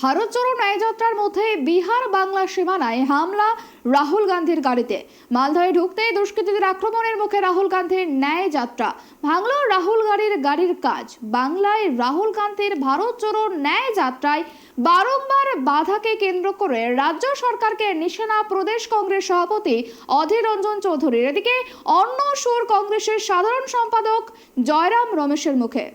ভারত জোড়ো ন্যায়যাত্রার মধ্যে বিহার বাংলা সীমানায় হামলা রাহুল গান্ধীর গাড়িতে। মালদহে ঢুকতেই দুষ্কৃতীদের আক্রমণের মুখে রাহুল গান্ধীর ন্যায় যাত্রা ভাঙল রাহুল গাড়ির গাড়ির কাজ। বাংলায় রাহুল গান্ধীর ভারত জোড়ো ন্যায় যাত্রায় বারংবার বাধাকে কেন্দ্র করে রাজ্য সরকারকে নিশানা প্রদেশ কংগ্রেস সভাপতি অধীর রঞ্জন চৌধুরীর। এদিকে অন্য সুর কংগ্রেসের সাধারণ সম্পাদক জয়রাম রমেশের মুখে।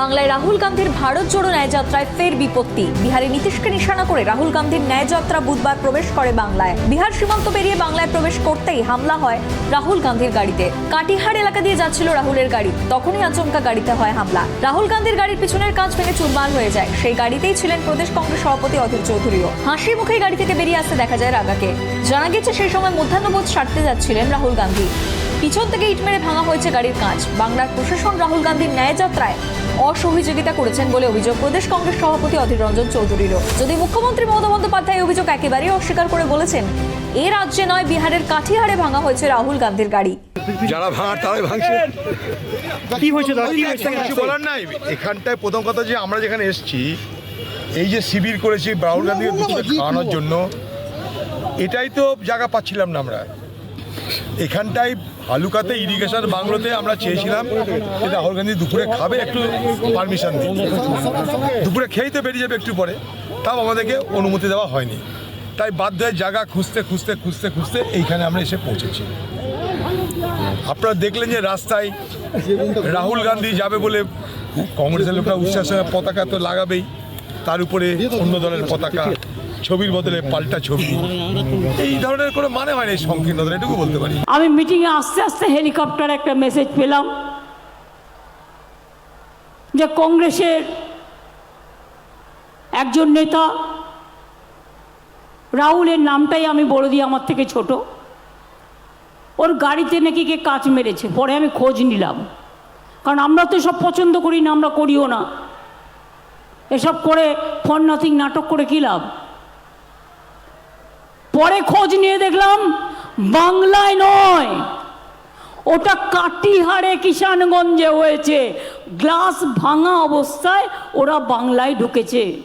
বাংলায় রাহুল গান্ধীর ভারত জোড়ো ন্যায়যাত্রায় ফের বিপত্তি। বিহারে নীতিশকে নিশানা করে রাহুল গান্ধীর ন্যায়যাত্রা বুধবার প্রবেশ করে বাংলায়। বিহার সীমান্ত পেরিয়ে বাংলায় প্রবেশ করতেই হামলা হয় রাহুল গান্ধীর গাড়িতে। কাটিহার এলাকা দিয়ে যাচ্ছিল রাহুলের গাড়ি। তখনই আচমকা গাড়িতে হয় হামলা। রাহুল গান্ধীর গাড়ির পিছনের কাজ ভেঙে চুরমার হয়ে যায়। সেই গাড়িতেই ছিলেন প্রদেশ কংগ্রেস সভাপতি অধীর চৌধুরীও। হাসি মুখে গাড়ি থেকে বেরিয়ে আসতে দেখা যায় রাগাকে জানা গেছে সেই সময় মধ্যাহ্নবোধ সারতে যাচ্ছিলেন রাহুল গান্ধী। পিছন থেকে ইট মেরে ভাঙা হয়েছে গাড়ির কাঁচ। বাংলার প্রশাসন রাহুল গান্ধীর ন্যায়যাত্রায় অসহযোগিতা করেছেন বলে অভিযোগ। প্রদেশ কংগ্রেস সভাপতি অধীর রঞ্জন চৌধুরীরও। যদি মুখ্যমন্ত্রী মমতা বন্দ্যোপাধ্যায় অভিযোগ একেবারেই অস্বীকার করে বলেছেন এ রাজ্যে নয় বিহারের কাঠিহারে ভাঙা হয়েছে রাহুল গান্ধীর গাড়ি। যারা ভাঙার তারাই ভাঙছে। কি হয়েছে কিছু বলার নাই। এখানটায় প্রথম কথা যে আমরা যেখানে এসেছি এই যে শিবির করেছি রাহুল গান্ধীকে দুপুরে খাওয়ানোর জন্য এটাই তো জায়গা পাচ্ছিলাম না আমরা। এখানটায় হালুকাতে ইরিগেশন বাংলোতে আমরা চেয়েছিলাম যে রাহুল গান্ধী দুপুরে খাবে, একটু পারমিশন দিই দুপুরে খেয়েই তো বেরিয়ে যাবে একটু পরে। তাও আমাদেরকে অনুমতি দেওয়া হয়নি। তাই বাধ্য হয়ে জায়গা খুঁজতে খুঁজতে খুঁজতে খুঁজতে এইখানে আমরা এসে পৌঁছেছি। আপনারা দেখলেন যে রাস্তায় রাহুল গান্ধী যাবে বলে কংগ্রেসের লোকরা উচ্ছ্বাসের পতাকা তো লাগাবেই। তার উপরে অন্য দলের পতাকা ছবির বদলে পাল্টা ছবি। এই ধরনের কোনো মানে হয় না এই সংকীর্ণতা এটুকু বলতে পারি। আমি মিটিংয়ে আস্তে আস্তে হেলিকপ্টার একটা মেসেজ পেলাম যে কংগ্রেসের একজন নেতা রাহুলের নামটাই আমি বলে দিই আমার থেকে ছোট। ওর গাড়িতে নাকি কে কাজ মেরেছে, পরে আমি খোঁজ নিলাম। কারণ আমরা তো সব পছন্দ করি না, আমরা করিও না। এসব করে ফোন নাথিং নাটক করে কী লাভ? পরে খোঁজ নিয়ে দেখলাম বাংলায় নয়। ওটা কাটিহারে কিষানগঞ্জে হয়েছে। গ্লাস ভাঙা অবস্থায় ওরা বাংলায় ঢুকেছে।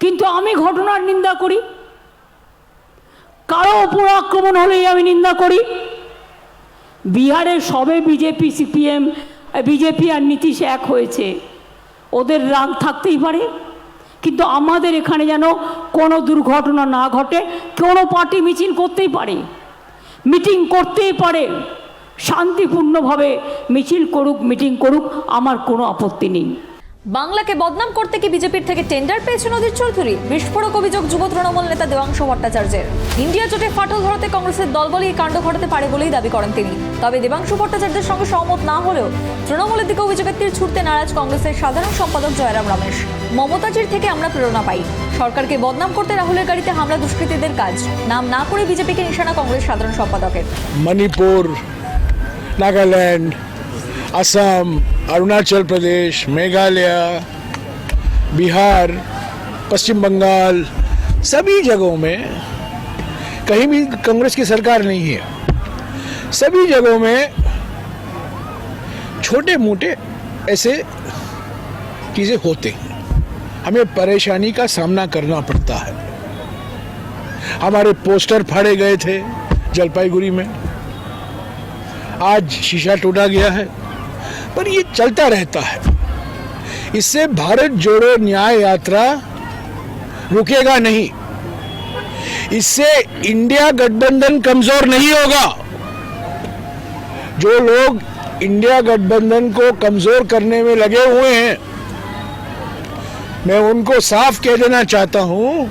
কিন্তু আমি ঘটনার নিন্দা করি। কারও উপর আক্রমণ হলেই আমি নিন্দা করি। বিহারে সবে বিজেপি, সিপিএম, বিজেপি আর নীতিশ এক হয়েছে। ওদের রাগ থাকতেই পারে। কিন্তু আমাদের এখানে যেন কোনো দুর্ঘটনা না ঘটে, কোনো পার্টি মিছিল করতেই পারে মিটিং করতেই পারে, শান্তিপূর্ণভাবে মিছিল করুক মিটিং করুক, আমার কোনো আপত্তি নেই। বাংলাকে বদনাম করতে কি বিজেপির থেকে টেন্ডার পেয়েছে নদীর চৌধুরী? বিস্ফোরক অভিযোগ যুব তৃণমূল নেতা দেবাংশ ভট্টাচার্যের। ইন্ডিয়া জোটে ফাটল ধরাতে কংগ্রেসের দলবলই কাণ্ড ঘটাতে পারে বলেই দাবি করেন তিনি। তবে দেবাংশ ভট্টাচার্যের সঙ্গে সহমত না হলেও তৃণমূলের দিকে অভিযোগের তীর ছুটতে নারাজ কংগ্রেসের সাধারণ সম্পাদক জয়রাম রমেশ। মমতাজির থেকে আমরা প্রেরণা পাই। সরকারকে বদনাম করতে রাহুলের গাড়িতে হামলা দুষ্কৃতীদের কাজ। নাম না করে বিজেপিকে নিশানা কংগ্রেস সাধারণ সম্পাদকের। মণিপুর, নাগাল্যান্ড असम अरुणाचल प्रदेश मेघालय बिहार पश्चिम बंगाल सभी जगहों में कहीं भी कांग्रेस की सरकार नहीं है। सभी जगहों में छोटे मोटे ऐसे चीज़ें होते हैं। हमें परेशानी का सामना करना पड़ता है। हमारे पोस्टर फाड़े गए थे जलपाईगुड़ी में। आज शीशा टूटा गया है। पर ये चलता रहता है। इससे भारत जोड़ो न्याय यात्रा रुकेगा नहीं। इससे इंडिया गठबंधन कमज़ोर नहीं होगा। जो लोग इंडिया गठबंधन को कमज़ोर करने में लगे हुए हैं, मैं उनको साफ़ कह देना चाहता हूँ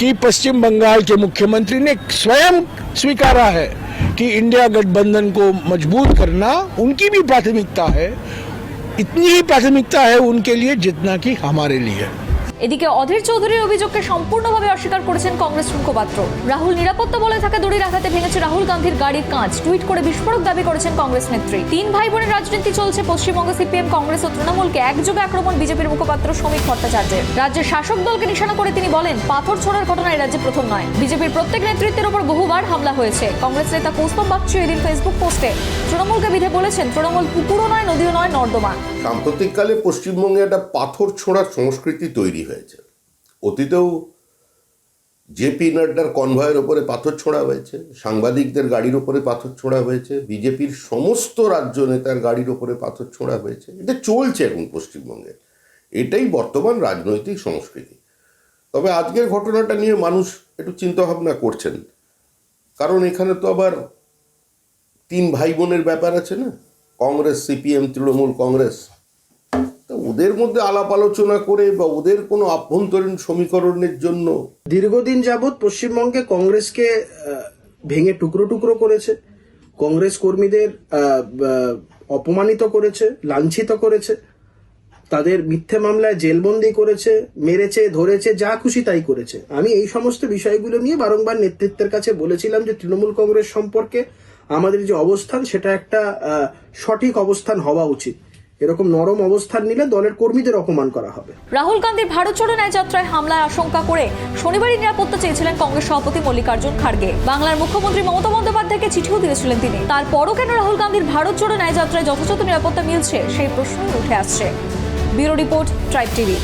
कि पश्चिम बंगाल के मुख्यमंत्री ने स्वयं स्वीकारा है। कि इंडिया गठबंधन को मज़बूत करना उनकी भी प्राथमिकता है। इतनी ही प्राथमिकता है उनके लिए जितना कि हमारे लिए। এদিকে অধীর চৌধুরীর অভিযোগকে সম্পূর্ণভাবে অস্বীকার করেছেন কংগ্রেস মুখপাত্র। রাহুল নিরাপত্তা বলে থাকা দড়ির আঘাতে ভেঙেছে রাহুল গান্ধীর গাড়ির কাঁচ। টুইট করে বিস্ফোরক দাবি করেছেন কংগ্রেস নেত্রী। তিন ভাই বোনের রাজনীতি চলছে পশ্চিমবঙ্গ। সিপিএম, কংগ্রেস ও তৃণমূলকে একযোগে আক্রমণ বিজেপির মুখপাত্র শ্রমিক ভট্টাচার্যের। রাজ্যের শাসক দলকে নিশানা করে তিনি বলেন, পাথর ছোড়ার ঘটনা এই রাজ্যে প্রথম নয়। বিজেপির প্রত্যেক নেতৃত্বের উপর বহুবার হামলা হয়েছে। কংগ্রেস নেতা কৌস্তম বাগচি এদিন ফেসবুক পোস্টে তৃণমূলকে বিধে বলেছেন, তৃণমূল পুকুরও নয়, নদীও নয়, নর্দমা। সাম্প্রতিককালে পশ্চিমবঙ্গে একটা পাথর ছোঁড়ার সংস্কৃতি তৈরি হয়েছে। অতীতেও জেপি নাড্ডার কনভয়ের ওপরে পাথর ছোঁড়া হয়েছে, সাংবাদিকদের গাড়ির ওপরে পাথর ছোঁড়া হয়েছে, বিজেপির সমস্ত রাজ্য নেতার গাড়ির ওপরে পাথর ছোঁড়া হয়েছে। এটা চলছে এখন পশ্চিমবঙ্গে। এটাই বর্তমান রাজনৈতিক সংস্কৃতি। তবে আজকের ঘটনাটা নিয়ে মানুষ একটু চিন্তাভাবনা করছেন। কারণ এখানে তো আবার তিন ভাই বোনের ব্যাপার আছে না? Congress, CPM, Trinamool Congress. ওদের মধ্যে আলাপ আলোচনা করে বা ওদের কোনো আভ্যন্তরীণ সমীকরণের জন্য দীর্ঘদিন যাবৎ পশ্চিমবঙ্গে কংগ্রেসকে ভেঙে টুকরো টুকরো করেছে। কংগ্রেস কর্মীদের অপমানিত করেছে, লাঞ্ছিত করেছে। তাদের মিথ্যে মামলায় জেলবন্দি করেছে, মেরেছে, ধরেছে, যা খুশি তাই করেছে। আমি এই সমস্ত বিষয়গুলো নিয়ে বারংবার নেতৃত্বের কাছে বলেছিলাম যে তৃণমূল কংগ্রেস সম্পর্কে আমাদের যে অবস্থান, সেটা একটা সঠিক অবস্থান হওয়া উচিত। এরকম নরম অবস্থান নিলে দলের কর্মীদের অপমান করা হবে। রাহুল গান্ধীর ভারত জোড়ো ন্যায় যাত্রায় হামলার আশঙ্কা করে শনিবারই নিরাপত্তা চেয়েছিলেন কংগ্রেস সভাপতি মল্লিকার্জুন খাড়গে বাংলার মুখ্যমন্ত্রী মমতা বন্দ্যোপাধ্যায়কে চিঠিও দিয়েছিলেন তিনি। তারপরও কেন রাহুল গান্ধীর ভারত জোড়ো ন্যায় যাত্রায় যথাযথ নিরাপত্তা মিলছে সেই প্রশ্নই উঠে আসছে। Bureau report tribe TV